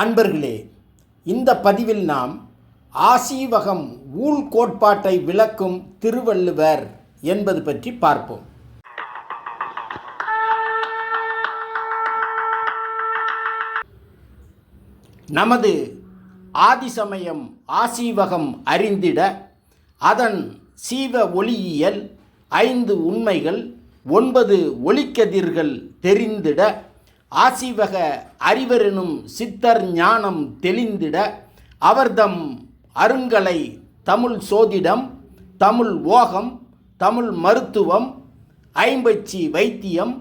அன்பர்களே இந்த பதிவில் நாம் ஆசீவகம் ஊழ் கோட்பாட்டை விளக்கும் திருவள்ளுவர் என்பது பற்றி பார்ப்போம். நமது ஆதிசமயம் ஆசீவகம் அறிந்திட அதன் சீவ ஒளியியல் ஐந்து உண்மைகள் ஒன்பது ஒளிக்கதிர்கள் தெரிந்திட ஆசீவக அறிவரெனும் சித்தர் ஞானம் தெளிந்திட அவர்தம் அருங்கலை தமிழ் சோதிடம் தமிழ் ஓகம் தமிழ் மருத்துவம் ஐம்பச்சி வைத்தியம்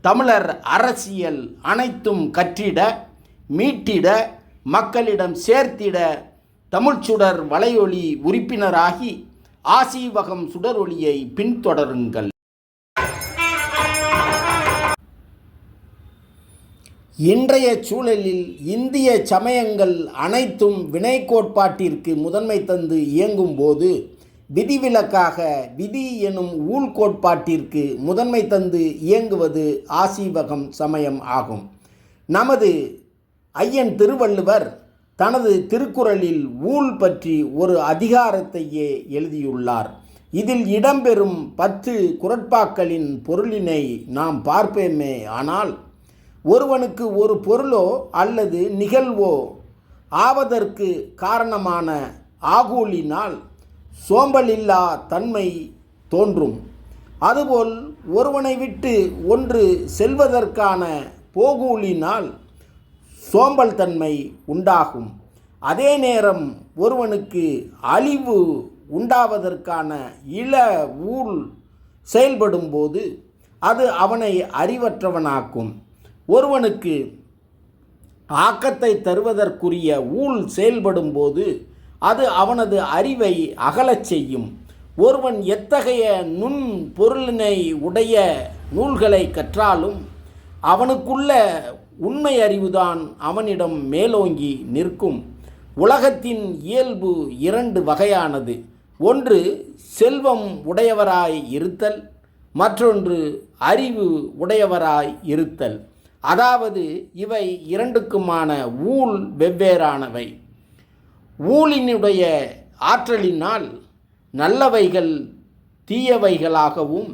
தமிழர் அரசியல் அனைத்தும் கற்றிட மீட்டிட மக்களிடம் சேர்த்திட தமிழ்ச்சுடர் வலையொலி உறுப்பினராகி ஆசீவகம் சுடரொளியை பின்தொடருங்கள். இன்றைய சூழலில் இந்திய சமயங்கள் அனைத்தும் வினை கோட்பாட்டிற்கு முதன்மை தந்து இயங்கும்போது விதிவிலக்காக விதி எனும் ஊழ் கோட்பாட்டிற்கு முதன்மை தந்து இயங்குவது ஆசீவகம் சமயம் ஆகும். நமது ஐயன் திருவள்ளுவர் தனது திருக்குறளில் ஊழ் பற்றி ஒரு அதிகாரத்தையே எழுதியுள்ளார். இதில் இடம்பெறும் பத்து குரட்பாக்களின் பொருளினை நாம் பார்ப்பேமே ஆனால் ஒருவனுக்கு ஒரு பொருளோ அல்லது நிகழ்வோ ஆவதற்கு காரணமான ஆகூலினால் சோம்பலில்லா தன்மை தோன்றும். அதுபோல் ஒருவனை விட்டு ஒன்று செல்வதற்கான போகூலினால் சோம்பல் தன்மை உண்டாகும். அதே நேரம் ஒருவனுக்கு அழிவு உண்டாவதற்கான இள ஊழ் செயல்படும்போது அது அவனை அறிவற்றவனாக்கும். ஒருவனுக்கு ஆக்கத்தை தருவதற்குரிய ஊழ் செயல்படும்போது அது அவனது அறிவை அகலச் செய்யும். ஒருவன் எத்தகைய நுண் பொருளினை உடைய நூல்களை கற்றாலும் அவனுக்குள்ள உண்மை அறிவுதான் அவனிடம் மேலோங்கி நிற்கும். உலகத்தின் இயல்பு இரண்டு வகையானது. ஒன்று செல்வம் உடையவராய் இருத்தல். மற்றொன்று அறிவு உடையவராய் இருத்தல். அதாவது இவை இரண்டுக்குமான ஊழ் வெவ்வேறானவை. ஊழினுடைய ஆற்றலினால் நல்லவைகள் தீயவைகளாகவும்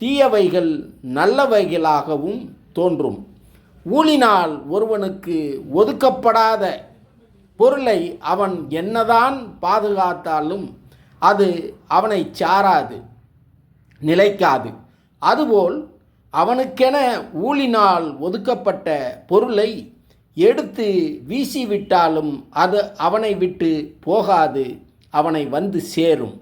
தீயவைகள் நல்லவைகளாகவும் தோன்றும். ஊழினால் ஒருவனுக்கு ஒதுக்கப்படாத பொருளை அவன் என்னதான் பாதுகாத்தாலும் அது அவனை சாராது நிலைக்காது. அதுபோல் அவனுக்கென ஊழினால் ஒதுக்கப்பட்ட பொருளை எடுத்து வீசிவிட்டாலும் அது அவனை விட்டு போகாது அவனை வந்து சேரும்.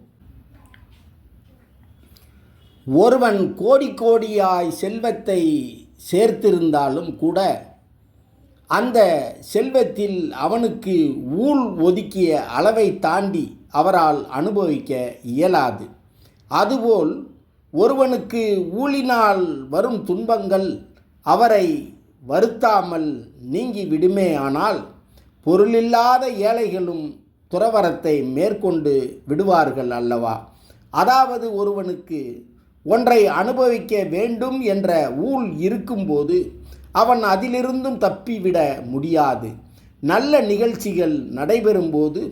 ஒருவன் கோடி கோடியாய் செல்வத்தை சேர்த்திருந்தாலும் கூட அந்த செல்வத்தில் அவனுக்கு ஊழ் ஒதுக்கிய அளவை தாண்டி அவரால் அனுபவிக்க இயலாது. அதுபோல் ஒருவனுக்கு ஊழினால் வரும் துன்பங்கள் அவரை வருத்தாமல் நீங்கி விடுமே ஆனால் பொருளில்லாத ஏழைகளும் துறவரத்தை மேற்கொண்டு விடுவார்கள் அல்லவா? அதாவது ஒருவனுக்கு ஒன்றை அனுபவிக்க வேண்டும் என்ற ஊழ் இருக்கும்போது அவன் அதிலிருந்தும் தப்பிவிட முடியாது. நல்ல நிகழ்ச்சிகள் நடைபெறும்போது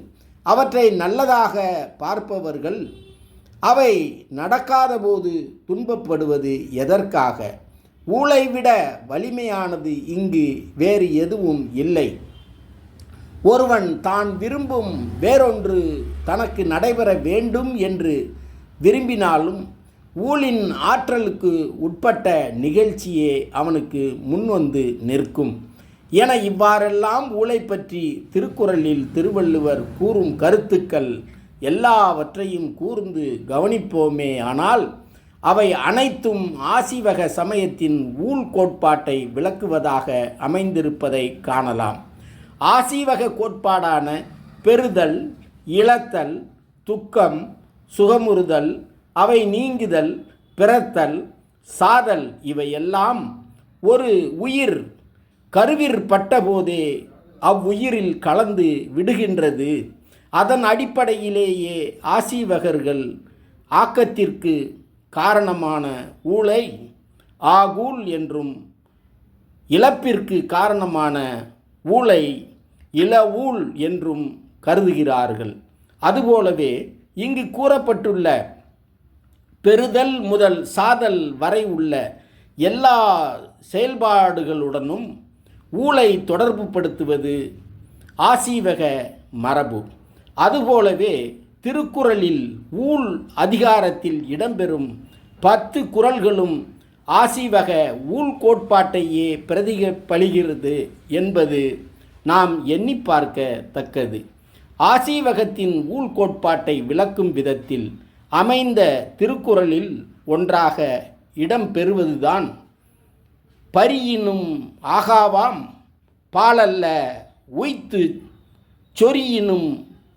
அவற்றை நல்லதாக பார்ப்பவர்கள் அவை நடக்காத போது துன்பப்படுவது எதற்காக? ஊழை விட வலிமையானது இங்கு வேறு எதுவும் இல்லை. ஒருவன் தான் விரும்பும் வேறொன்று தனக்கு நடைபெற வேண்டும் என்று விரும்பினாலும் ஊழின் ஆற்றலுக்கு உட்பட்ட நிகழ்ச்சியே அவனுக்கு முன்வந்து நிற்கும். என இவ்வாறெல்லாம் ஊழை பற்றி திருக்குறளில் திருவள்ளுவர் கூறும் கருத்துக்கள் எல்லாவற்றையும் கூர்ந்து கவனிப்போமே ஆனால் அவை அனைத்தும் ஆசிவக சமயத்தின் ஊழ் கோட்பாட்டை விளக்குவதாக அமைந்திருப்பதை காணலாம். ஆசீவக கோட்பாடான பெறுதல் இழத்தல் துக்கம் சுகமுறுதல் அவை நீங்குதல் பிறத்தல் சாதல் இவையெல்லாம் ஒரு உயிர் கருவிற்பட்டபோதே அவ்வுயிரில் கலந்து விடுகின்றது. அதன் அடிப்படையிலேயே ஆசீவகர்கள் ஆக்கத்திற்கு காரணமான ஊழை ஆகூல் என்றும் இழப்பிற்கு காரணமான ஊழை இளவூல் என்றும் கருதுகிறார்கள். அதுபோலவே இங்கு கூறப்பட்டுள்ள பெறுதல் முதல் சாதல் வரை உள்ள எல்லா செயல்பாடுகளுடனும் ஊழை தொடர்புபடுத்துவது ஆசீவக மரபு. அதுபோலவே திருக்குறளில் ஊழ் அதிகாரத்தில் இடம்பெறும் பத்து குறள்களும் ஆசீவக ஊழ் கோட்பாட்டையே பிரதிபலிகிறது என்பது நாம் எண்ணி பார்க்கத்தக்கது ஆசீவகத்தின் ஊழ் கோட்பாட்டை விளக்கும் விதத்தில் அமைந்த திருக்குறளில் ஒன்றாக இடம்பெறுவதுதான் பரியினும் ஆகாவாம் பாலல்ல உய்த்து சொரியினும்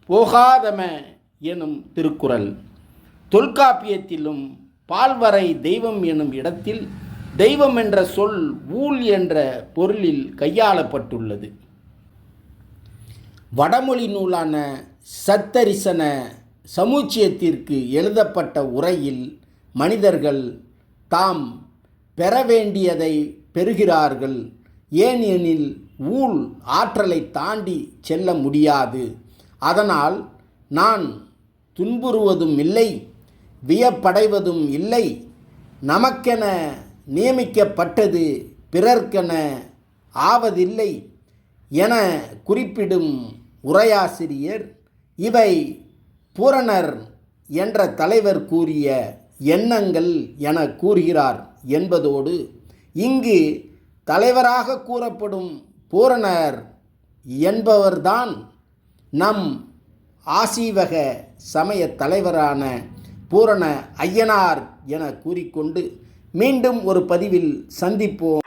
போகாதம எனும் திருக்குறள். தொல்காப்பியத்திலும் பால்வரை தெய்வம் எனும் இடத்தில் தெய்வம் என்ற சொல் ஊழ் என்ற பொருளில் கையாளப்பட்டுள்ளது. வடமொழி நூலான சத்தரிசன சமுச்சியத்திற்கு எழுதப்பட்ட உரையில் மனிதர்கள் தாம் பெற வேண்டியதை பெறுகிறார்கள். ஏனெனில் ஊழ் ஆற்றலை தாண்டி செல்ல முடியாது. அதனால் நான் துன்புறுவதும் இல்லை வியப்படைவதும் இல்லை நமக்கென நியமிக்கப்பட்டது பிறர்க்கென ஆவதில்லை என குறிப்பிடும் உரையாசிரியர் இவை பூரணர் என்ற தலைவர் கூறிய எண்ணங்கள் என கூறுகிறார் என்பதோடு இங்கு தலைவராக கூறப்படும் பூரணர் என்பவர்தான் நம் ஆசீவக சமய தலைவரான பூரண ஐயனார் என கூறிக்கொண்டு மீண்டும் ஒரு பதிவில் சந்திப்போம்.